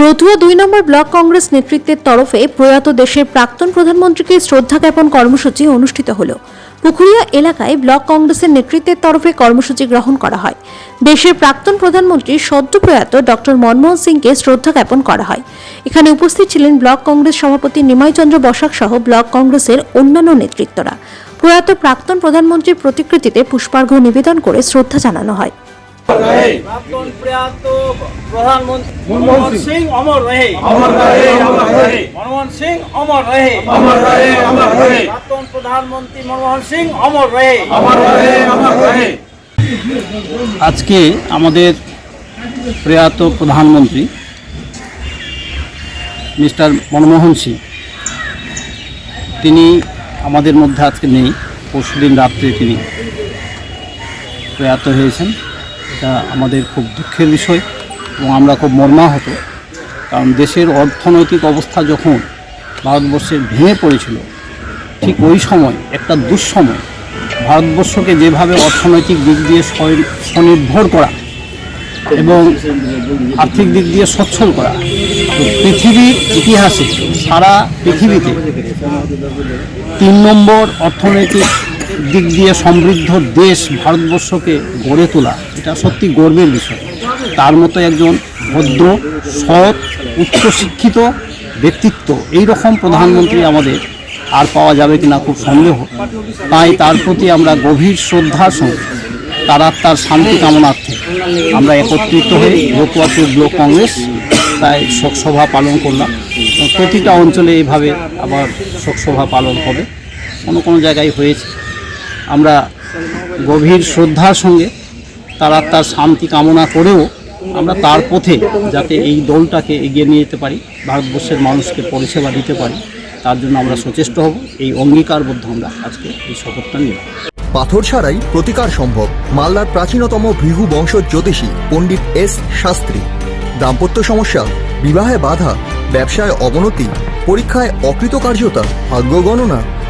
রতুয়া দুই নম্বর ব্লক কংগ্রেস নেতৃত্বের তরফে প্রয়াত দেশের প্রাক্তন প্রধানমন্ত্রীকে শ্রদ্ধা জ্ঞাপন কর্মসূচি অনুষ্ঠিত হল। পুকুরিয়া এলাকায় ব্লক কংগ্রেসের নেতৃত্বের তরফে কর্মসূচি গ্রহণ করা হয়। দেশের প্রাক্তন প্রধানমন্ত্রী সদ্য প্রয়াত ডক্টর মনমোহন সিংকে শ্রদ্ধা জ্ঞাপন করা হয়। এখানে উপস্থিত ছিলেন ব্লক কংগ্রেস সভাপতি নিমাই চন্দ্র বসাক সহ ব্লক কংগ্রেসের অন্যান্য নেতৃত্বরা। প্রয়াত প্রাক্তন প্রধানমন্ত্রীর প্রতিকৃতিতে পুষ্পার্ঘ্য নিবেদন করে শ্রদ্ধা জানানো হয়। প্রধানমন্ত্রী মনমোহন সিং। অমর মনমোহন সিং অমর প্রধানমন্ত্রী মনমোহন সিং অমর আজকে আমাদের প্রয়াত প্রধানমন্ত্রী মিস্টার মনমোহন সিং। তিনি আমাদের মধ্যে আজকে নেই পরশুদিন রাত্রে তিনি প্রয়াত হয়েছেন। এটা আমাদের খুব দুঃখের বিষয় এবং আমরা খুব মর্মাহত। কারণ দেশের অর্থনৈতিক অবস্থা যখন ভারতবর্ষে ভেঙে পড়েছিল, ঠিক ওই সময়, একটা দুঃসময়, ভারতবর্ষকে যেভাবে অর্থনৈতিক দিক দিয়ে স্বনির্ভর করা এবং আর্থিক দিক দিয়ে সচ্ছল করা পৃথিবীর ইতিহাসে, সারা পৃথিবীতে তিন নম্বর অর্থনৈতিক দিক দিয়ে সমৃদ্ধ দেশ ভারতবর্ষকে গড়ে তোলা, এটা সত্যি গর্বের বিষয়। তার মতো একজন ভদ্র, সৎ, উচ্চশিক্ষিত ব্যক্তিত্ব এই রকম প্রধানমন্ত্রী আমাদের আর পাওয়া যাবে কিনা খুব সন্দেহ। তাই তার প্রতি আমরা গভীর শ্রদ্ধার সঙ্গে, তার আত্মার শান্তি কামনার্থে আমরা একত্রিত হয়ে রতুয়াপুর ব্লক কংগ্রেস, তাই শোকসভা পালন করলাম। প্রতিটা অঞ্চলে এইভাবে আবার শোকসভা পালন হবে। কোনো কোনো জায়গায় হয়েছে। আমরা গভীর শ্রদ্ধার সঙ্গে তার আত্মার শান্তি কামনা করেও আমরা তার পথে যাতে এই দলটাকে এগিয়ে নিয়ে যেতে পারি, ভারতবর্ষের মানুষকে পরিষেবা দিতে পারি, তার জন্য আমরা সচেষ্ট হব। এই অঙ্গীকারবদ্ধ আমরা আজকে এই শপথটা নিলাম। পাথর ছাড়াই প্রতিকার সম্ভব। মালদার প্রাচীনতম ভৃহু বংশ জ্যোতিষী পণ্ডিত এস শাস্ত্রী। দাম্পত্য সমস্যা, বিবাহে বাধা, ব্যবসায় অবনতি, পরীক্ষায় অকৃতকার্যতা, ভাগ্য গণনা